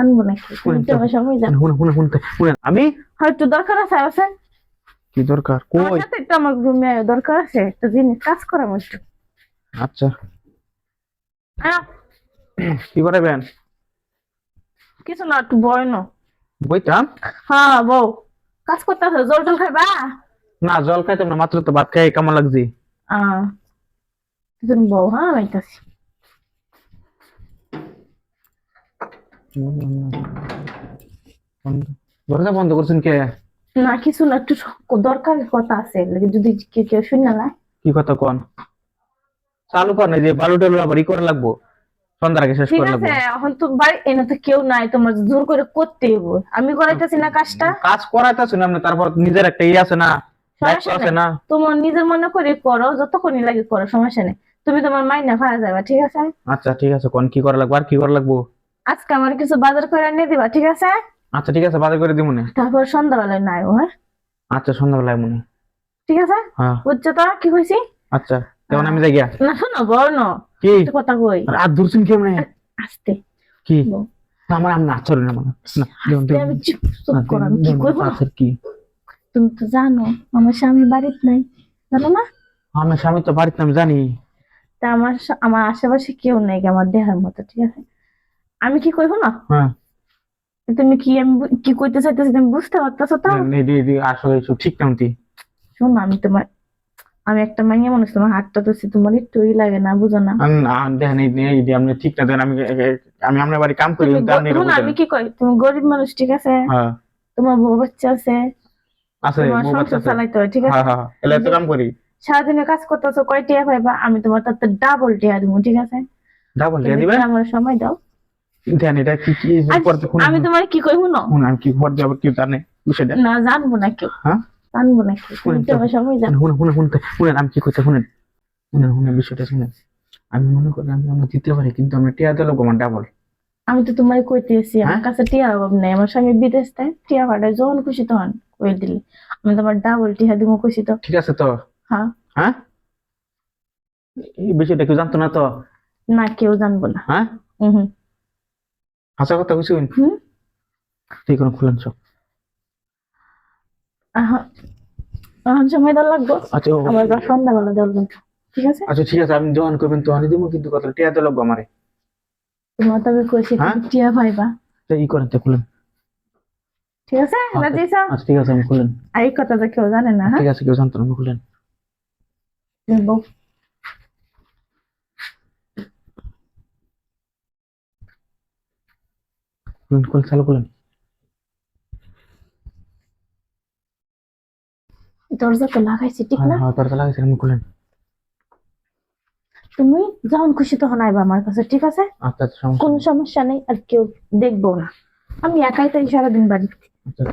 আনব নাকি? সময় আমি হয় একটু দরকার আছে আছে কি দরকার? কই? সাথে একটু আমার রুমে দরকার আছে একটা জিনিস কাজ করা একটু। আচ্ছা। কি করাবেন কিছু না একটু বয় না বইতাম হ্যাঁ বউ। কাজ করতে আছে জল টল খাইবা? না জল খাইতাম না মাত্র তো ভাত খাই কেমন লাগছে? আহ বউ হ্যাঁ দরজা বন্ধ করছেন কে? না কিছু না একটু দরকার কথা আছে যদি কেউ কেউ শুনে না কি কথা কোন? চালু কর না যে বালু টালু আবার ই করে লাগবো? সন্ধ্যার আগে শেষ করে লাগবো? আছে এখন তো বাড়ি এনে তো কেউ নাই তোমার জোর করে করতে আমি করাইতেছি না কাজটা? কাজ করাইতেছ না আপনি তারপর নিজের একটা ই আছে না আছে না? তোমার নিজের মনে করে করো যতক্ষণই লাগে করো সমস্যা নেই। তুমি তোমার মাইনা ভাড়া যাবে ঠিক আছে? আচ্ছা ঠিক আছে কোন কি করা লাগবো আর কি করা লাগবো? আজকে আমার কিছু বাজার করে এনে দিবা ঠিক আছে? আচ্ছা ঠিক আছে বাজার করে দিব মনে তারপর সন্ধ্যাবেলায় নাই হ্যাঁ? আচ্ছা সন্ধ্যাবেলায় মনে ঠিক আছে? হ্যাঁ। বুঝছ তো কি কইছি? আচ্ছা তেমন আমি যাই গিয়া? না শোনো ন কি? কথা কই। আর দূরছেন কেমনে? আস্তে। কি? না, আমার আমি আচরণ না মানে না আমি চুপ করো আমি কি করব আচ্ছা কি? তুমি তো জানো আমার স্বামী বাড়িতে নাই জানো না? আমার স্বামী তো বাড়িতে আমি জানি। তা আমার আমার আশেপাশে কেউ নেই আমার দেহার মতো ঠিক আছে? আমি কি কইবো না? হ্যাঁ। তুমি কি আমি কি কইতে চাইতেছি তুমি বুঝতে পারতেছো তো? আসলে ঠিক নামতি শোনো আমি তোমার আমি একটা মাইয়া মানুষ তোমার হাতটা ধরছি তোমার একটু ই লাগে না বুঝো না। দেখেন এই আপনি ঠিক না দেন আমি আমি আপনার বাড়ি কাম করি আমি কি কই? তুমি গরিব মানুষ ঠিক আছে? হ্যাঁ। তোমার বউ বাচ্চা আছে। আছে তোমার বউ বাচ্চা চালাইতে হয় ঠিক আছে? হ্যাঁ হ্যাঁ হ্যাঁ। এলে তো কাম করি। সারাদিনে কাজ করতেছো কয় টিয়া পাইবা আমি তোমার তাতে ডাবল টিয়া দিব ঠিক আছে? ডাবল দিয়ে দিবে? আমার সময় দাও? এটা কি আমি তোমার কি কইবো না আমি কি পরে যাব কি জানে? বিষয়টা না জানব না কেউ। হ্যাঁ? জানব কেউ। সময় আমি কি বিষয়টা শুনেন আমি মনে করি আমি আমরা দিতে পারি কিন্তু আমরা টিয়া দিলে ডাবল আমি তো তোমার কইতেছি আমার হ্যাঁ? কাছে টিয়া অভাব নাই। আমার স্বামী বিদেশ দেয় টিয়া ভাড়ায় যখন খুশি তখন কই দিলে। আমি তোমার ডাবল টিয়া দিব খুশি তো। ঠিক আছে তো? হ্যাঁ। হ্যাঁ? এই বিষয়টা কেউ জানতো না তো? না কেউ জানব না। হ্যাঁ? হুম হুম। হাসা কথা বুঝুন হুম? ঠিক আছে খুলেন সব আহা- এখন সময় দেওয়া লাগবো? আচ্ছা আমার এবার সন্ধ্যাবেলা লাগবে ঠিক আছে? আচ্ছা ঠিক আছে আপনি যখন করবেন তখনই দিব কিন্তু কথা টিয়া দিলে আমারে। তোমার তবে কইছি হ্যাঁ? টিয়া পাইবা তো ই করেন তো খুলেন। ঠিক আছে? রাজি আছো? আচ্ছা ঠিক আছে আমি খুলেন। এই কথা তো কেউ জানে না হ্যাঁ? ঠিক আছে কেউ জানতো না খুলেন। বউ। খুলেন চালু খুলেন দরজা তো লাগাইছি ঠিক হ্যাঁ না? হ্যাঁ দরজা লাগাইছি আমি খুলেন তুমি যখন খুশি তখন আইবা আমার কাছে ঠিক আছে? আচ্ছা আচ্ছা কোনো। সমস্যা নেই আর কেউ দেখব না। আমি একাই তাই সারাদিন বাড়ি আচ্ছা।